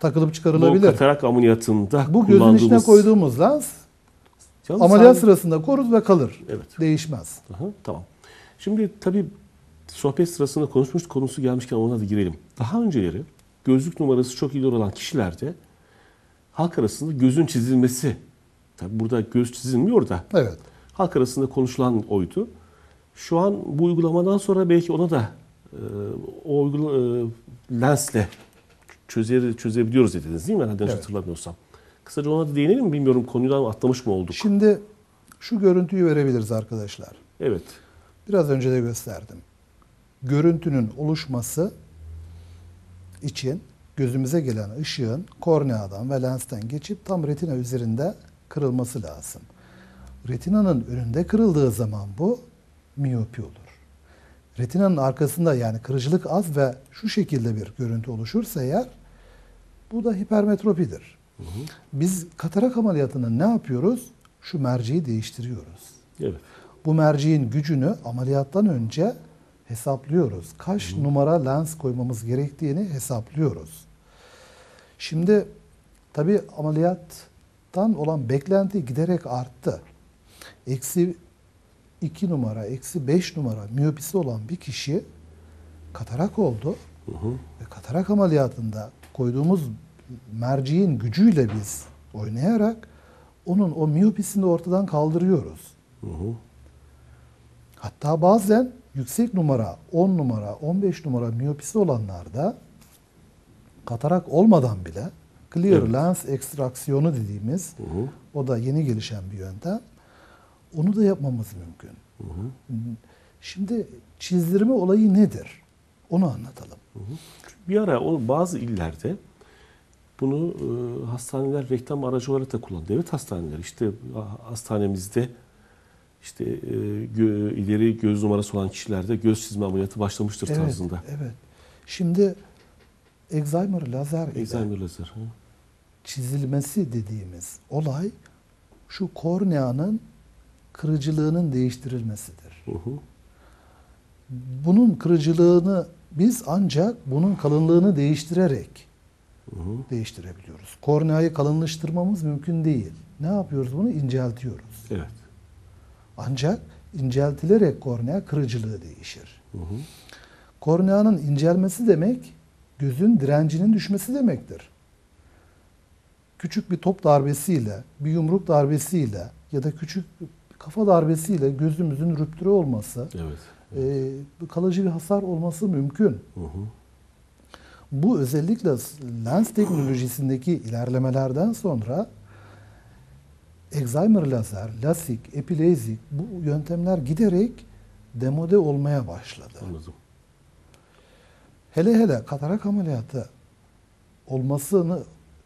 takılıp Bu çıkarılabilir. katarak ameliyatında Bu gözün içine koyduğumuz lens Yalnız ameliyat sadece- sırasında korur ve kalır. Evet. Değişmez. Aha, tamam. Şimdi tabii sohbet sırasında konuşmuş konusu gelmişken ona da girelim. Daha önceleri gözlük numarası çok ileri olan kişilerde halk arasında gözün çizilmesi, tabii burada göz çizilmiyor da Evet. halk arasında konuşulan oydu. Şu an bu uygulamadan sonra belki ona da e, o uygula, e, lensle çözer, çözebiliyoruz dediniz değil mi? Herhalde Evet. hatırlamıyorsam. Kısaca ona da değinelim mi bilmiyorum konudan atlamış mı olduk? Şimdi şu görüntüyü verebiliriz arkadaşlar. Evet. Biraz önce de gösterdim. Görüntünün oluşması için gözümüze gelen ışığın korneadan ve lensten geçip tam retina üzerinde kırılması lazım. Retinanın önünde kırıldığı zaman bu miyopi olur. Retinanın arkasında yani kırıcılık az ve şu şekilde bir görüntü oluşursa eğer bu da hipermetropidir. Biz katarak ameliyatında ne yapıyoruz? Şu merceği değiştiriyoruz. Evet. Bu merceğin gücünü ameliyattan önce hesaplıyoruz. Kaç numara lens koymamız gerektiğini hesaplıyoruz. Şimdi tabi ameliyattan olan beklenti giderek arttı. Eksi 2 numara, eksi 5 numara miyopisi olan bir kişi katarak oldu. Ve katarak ameliyatında koyduğumuz merceğin gücüyle biz oynayarak onun o miyopisini ortadan kaldırıyoruz. Hı hı. Hatta bazen yüksek numara, 10 numara, 15 numara miyopisi olanlarda katarak olmadan bile clear Evet. lens ekstraksiyonu dediğimiz Hı hı. o da yeni gelişen bir yöntem. Onu da yapmamız mümkün. Şimdi çizdirme olayı nedir? Onu anlatalım. Bir ara o bazı illerde bunu e, hastaneler reklam aracı olarak da kullandı. Devlet hastaneleri işte ha- hastanemizde işte e, gö- ileri göz numarası olan kişilerde göz çizme ameliyatı başlamıştır Evet, tarzında. evet. Şimdi Alzheimer lazer Alzheimer lazer. hı. çizilmesi dediğimiz olay şu korneanın kırıcılığının değiştirilmesidir. Hı hı. Bunun kırıcılığını biz ancak bunun kalınlığını değiştirerek Hı hı. değiştirebiliyoruz. Korneayı kalınlaştırmamız mümkün değil. Ne yapıyoruz bunu? İnceltiyoruz. Evet. Ancak inceltilerek kornea kırıcılığı değişir. Hı hı. Korneanın incelmesi demek gözün direncinin düşmesi demektir. Küçük bir top darbesiyle, bir yumruk darbesiyle ya da küçük kafa darbesiyle gözümüzün rüptüre olması, Evet. e, kalıcı bir hasar olması mümkün. Hı hı. Bu özellikle lens teknolojisindeki ilerlemelerden sonra Alzheimer lazer, lasik, epilezik bu yöntemler giderek demode olmaya başladı. Anladım. Hele hele katarak ameliyatı olmasını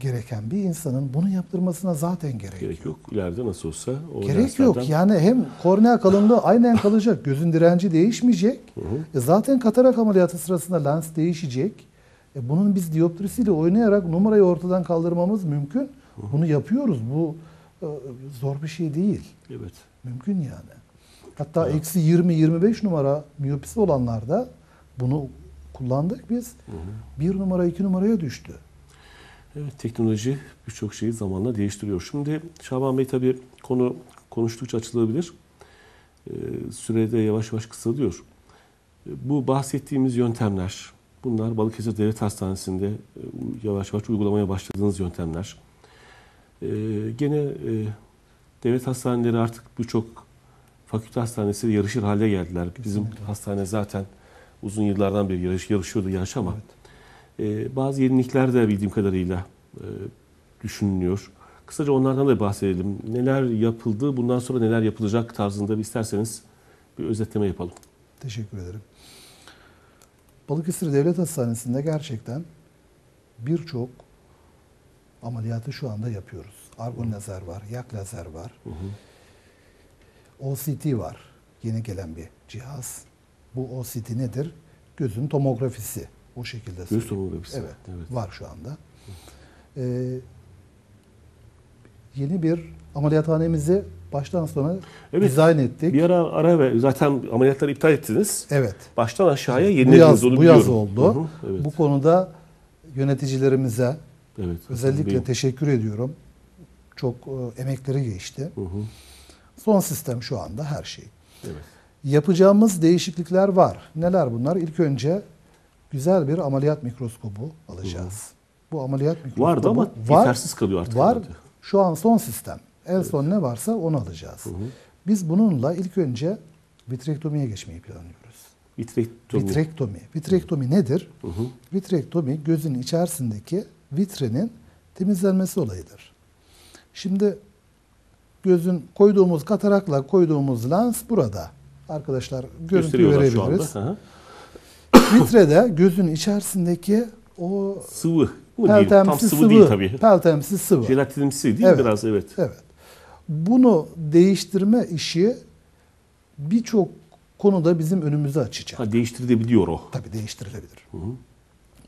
gereken bir insanın bunu yaptırmasına zaten gerek, Gerek yok. İleride nasıl olsa o Gerek yok. lenslerden- Yani hem kornea kalınlığı aynen kalacak. Gözün direnci değişmeyecek. Hı hı. E zaten katarak ameliyatı sırasında lens değişecek. E bunun biz dioptrisiyle oynayarak numarayı ortadan kaldırmamız mümkün. Bunu yapıyoruz. Bu e, zor bir şey değil. Evet. Mümkün yani. Hatta eksi 20-25 numara miyopisi olanlarda bunu kullandık biz. Bir numara iki numaraya düştü. Evet, teknoloji birçok şeyi zamanla değiştiriyor. Şimdi Şaban Bey tabii konu konuştukça açılabilir. Ee, sürede yavaş yavaş kısalıyor. Ee, Bu bahsettiğimiz yöntemler, bunlar Balıkesir Devlet Hastanesi'nde e, yavaş yavaş uygulamaya başladığınız yöntemler. Ee, gene e, devlet hastaneleri artık birçok fakülte hastanesiyle yarışır hale geldiler. Bizim Kesinlikle. hastane zaten uzun yıllardan beri yarış, yarışıyordu yarış ama ee, bazı yenilikler de bildiğim kadarıyla e, düşünülüyor. Kısaca onlardan da bahsedelim. Neler yapıldı, bundan sonra neler yapılacak tarzında bir isterseniz bir özetleme yapalım. Teşekkür ederim. Balıkesir Devlet Hastanesi'nde gerçekten birçok ameliyatı şu anda yapıyoruz. Argon lazer var, yak lazer var. OCT var. Yeni gelen bir cihaz. Bu OCT nedir? Gözün tomografisi. O şekilde Göğüs söyleyeyim. tomografisi. Evet, Evet. var şu anda. Ee, yeni bir ameliyathanemizi baştan sona Evet, dizayn ettik. Bir ara ara ve zaten ameliyatları iptal ettiniz. Evet. Baştan aşağıya Bu yenilediniz yaz, onu bu yaz oldu. Hı hı, evet. Bu konuda yöneticilerimize Evet. Özellikle Bey'in- teşekkür ediyorum. Çok e, emekleri geçti. Hı hı. Son sistem şu anda her şey. Evet. Yapacağımız değişiklikler var. Neler bunlar? İlk önce güzel bir ameliyat mikroskobu alacağız. Bu ameliyat mikroskobu Vardı ama var. yetersiz kalıyor artık. Var. herhalde. Şu an son sistem. En son ne varsa onu alacağız. Hı hı. Biz bununla ilk önce vitrektomiye geçmeyi planlıyoruz. Vitrektomi. Vitrektomi. Vitrektomi nedir? Hı hı. Vitrektomi gözün içerisindeki vitrenin temizlenmesi olayıdır. Şimdi gözün koyduğumuz katarakla koyduğumuz lens burada. Arkadaşlar görüntü Gösteriyorlar şu anda. verebiliriz. Hı hı. Vitrede gözün içerisindeki o Sıvı mı diyeyim? Tam sıvı, sıvı, değil tabii. peltemsi sıvı. Jelatinimsi değil Evet. mi biraz? Evet. Evet. Bunu değiştirme işi birçok konuda bizim önümüzü açacak. Ha, değiştirilebiliyor o. Tabii değiştirilebilir. Hı hı.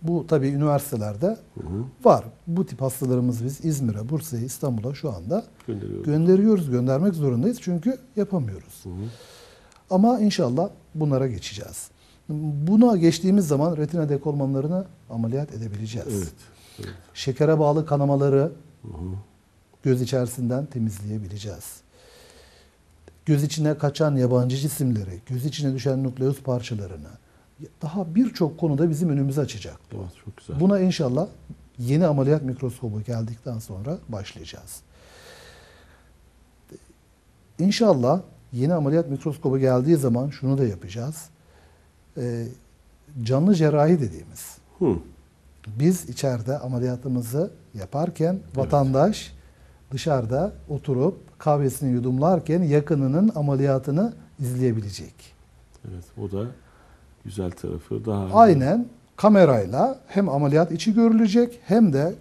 Bu tabii üniversitelerde Hı hı. var. Bu tip hastalarımız biz İzmir'e, Bursa'ya, İstanbul'a şu anda Gönderiyorum. gönderiyoruz, göndermek zorundayız çünkü yapamıyoruz. Hı hı. Ama inşallah bunlara geçeceğiz. Buna geçtiğimiz zaman retina dekolmanlarını ameliyat edebileceğiz. Evet. evet. Şekere bağlı kanamaları Hı hı. göz içerisinden temizleyebileceğiz. Göz içine kaçan yabancı cisimleri, göz içine düşen nukleus parçalarını daha birçok konuda bizim önümüzü açacak. bu. Evet, çok güzel. Buna inşallah yeni ameliyat mikroskobu geldikten sonra başlayacağız. İnşallah yeni ameliyat mikroskobu geldiği zaman şunu da yapacağız. Ee, canlı cerrahi dediğimiz. Hı. Biz içeride ameliyatımızı yaparken vatandaş dışarıda oturup kahvesini yudumlarken yakınının ameliyatını izleyebilecek. Evet, o da güzel tarafı. Daha Aynen kamerayla hem ameliyat içi görülecek hem de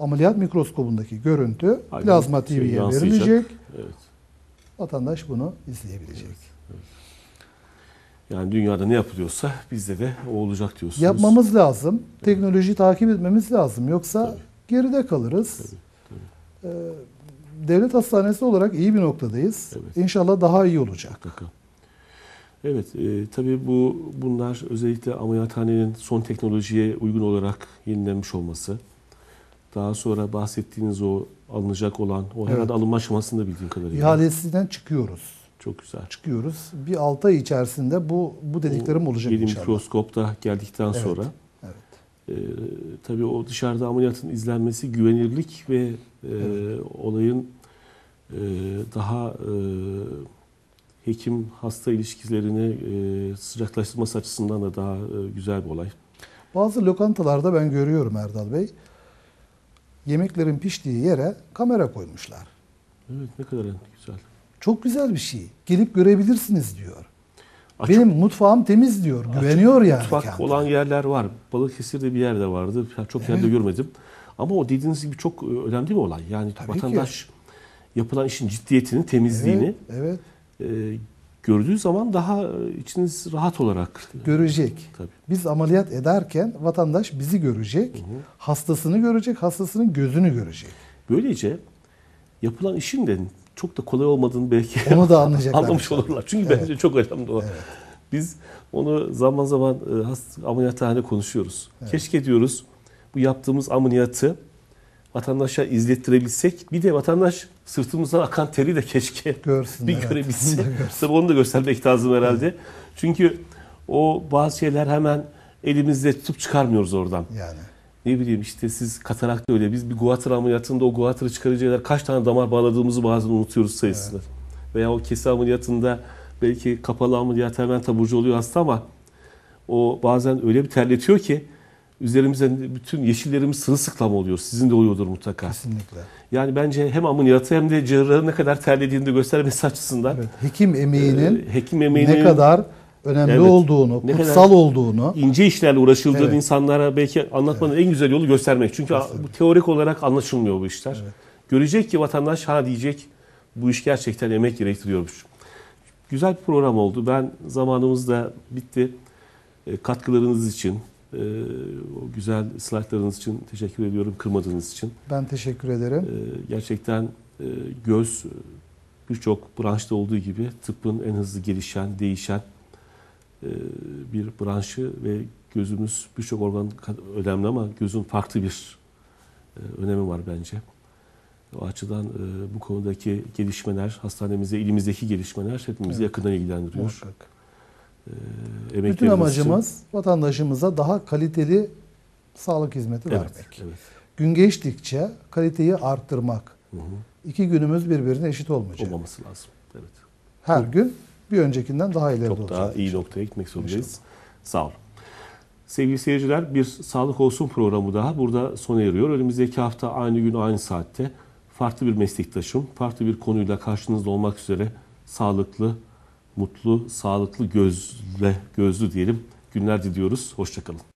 ameliyat mikroskobundaki görüntü Aynen, plazma şey TV'ye verilecek. Evet. Vatandaş bunu izleyebilecek. Yani dünyada ne yapılıyorsa bizde de o olacak diyorsunuz. Yapmamız lazım. Teknolojiyi takip etmemiz lazım. Yoksa Tabii. geride kalırız. Tabii, Ee, devlet hastanesi olarak iyi bir noktadayız. Evet. İnşallah daha iyi olacak. Mutlaka. Evet, e, tabii bu bunlar özellikle ameliyathanenin son teknolojiye uygun olarak yenilenmiş olması. Daha sonra bahsettiğiniz o alınacak olan, o herhalde Evet. alınma aşamasında bildiğim kadarıyla. İhalesinden çıkıyoruz. Çok güzel. Çıkıyoruz. Bir 6 ay içerisinde bu bu dediklerim O olacak inşallah. mikroskop da geldikten Evet. sonra Evet. e, tabii o dışarıda ameliyatın izlenmesi güvenirlik ve e, olayın e, daha e, hekim hasta ilişkilerini e, sıcaklaştırması açısından da daha e, güzel bir olay. Bazı lokantalarda ben görüyorum Erdal Bey. Yemeklerin piştiği yere kamera koymuşlar. Evet ne kadar güzel. Çok güzel bir şey. Gelip görebilirsiniz diyor. Açık Benim mutfağım temiz diyor. Güveniyor yani. mutfak kendine. olan yerler var. Balıkesir'de bir yerde vardı. Çok yerde Evet. görmedim. Ama o dediğiniz gibi çok e, önemli bir olay. Yani Tabii ki. vatandaş yapılan işin ciddiyetini, temizliğini Evet, evet. e, gördüğü zaman daha e, içiniz rahat olarak görecek. tabii. Biz ameliyat ederken vatandaş bizi görecek. Hastasını görecek, hastasının gözünü görecek. Böylece yapılan işin de çok da kolay olmadığını belki Onu da anlayacaklar. anlamış olurlar. Çünkü Evet. bence çok önemli o. Evet. Biz onu zaman zaman e, ameliyathanede konuşuyoruz. Evet. Keşke diyoruz bu yaptığımız ameliyatı vatandaşa izlettirebilsek. Bir de vatandaş sırtımızdan akan teri de keşke Görsün. bir evet. görebilse. Tabii onu da göstermek lazım herhalde. Çünkü o bazı şeyler hemen elimizde tutup çıkarmıyoruz oradan. Yani. Ne bileyim işte siz katarak da öyle. Biz bir guatr ameliyatında o guatrı çıkarıcılar kaç tane damar bağladığımızı bazen unutuyoruz sayısını. Veya o kesi ameliyatında belki kapalı ameliyat hemen taburcu oluyor hasta ama o bazen öyle bir terletiyor ki üzerimize bütün yeşillerimiz sırılsıklam oluyor. Sizin de oluyordur mutlaka. Kesinlikle. Yani bence hem ameliyatı hem de cerrahın ne kadar terlediğini de göstermesi açısından Evet. Hekim emeğinin e, hekim emeğinin ne kadar önemli Evet. olduğunu, Ne kutsal olduğunu ince işlerle uğraşıldığını Evet. insanlara belki anlatmanın en güzel yolu göstermek. Çünkü Kesinlikle. bu teorik olarak anlaşılmıyor bu işler. Evet. Görecek ki vatandaş ha diyecek bu iş gerçekten emek gerektiriyormuş. Güzel bir program oldu. Ben zamanımız da bitti. E, Katkılarınız için, e, o güzel slaytlarınız için teşekkür ediyorum. Kırmadığınız için. ben teşekkür ederim. E, Gerçekten e, göz birçok branşta olduğu gibi tıbbın en hızlı gelişen, değişen bir branşı ve gözümüz birçok organ önemli ama gözün farklı bir e, önemi var bence. O açıdan e, bu konudaki gelişmeler, hastanemize, ilimizdeki gelişmeler hepimizi Evet. yakından ilgilendiriyor. Muhakkak. E, Bütün emeklerimiz için- amacımız vatandaşımıza daha kaliteli sağlık hizmeti evet, vermek. evet. Gün geçtikçe kaliteyi arttırmak. Hı hı. İki günümüz birbirine eşit olmayacak. Olmaması lazım. Evet. Her gün bir öncekinden daha ileride Çok olacak. daha iyi noktaya gitmek zorundayız. Sağ olun. Sevgili seyirciler bir Sağlık Olsun programı daha burada sona eriyor. Önümüzdeki hafta aynı gün aynı saatte farklı bir meslektaşım, farklı bir konuyla karşınızda olmak üzere sağlıklı, mutlu, sağlıklı gözle gözlü diyelim günler diliyoruz. Hoşçakalın.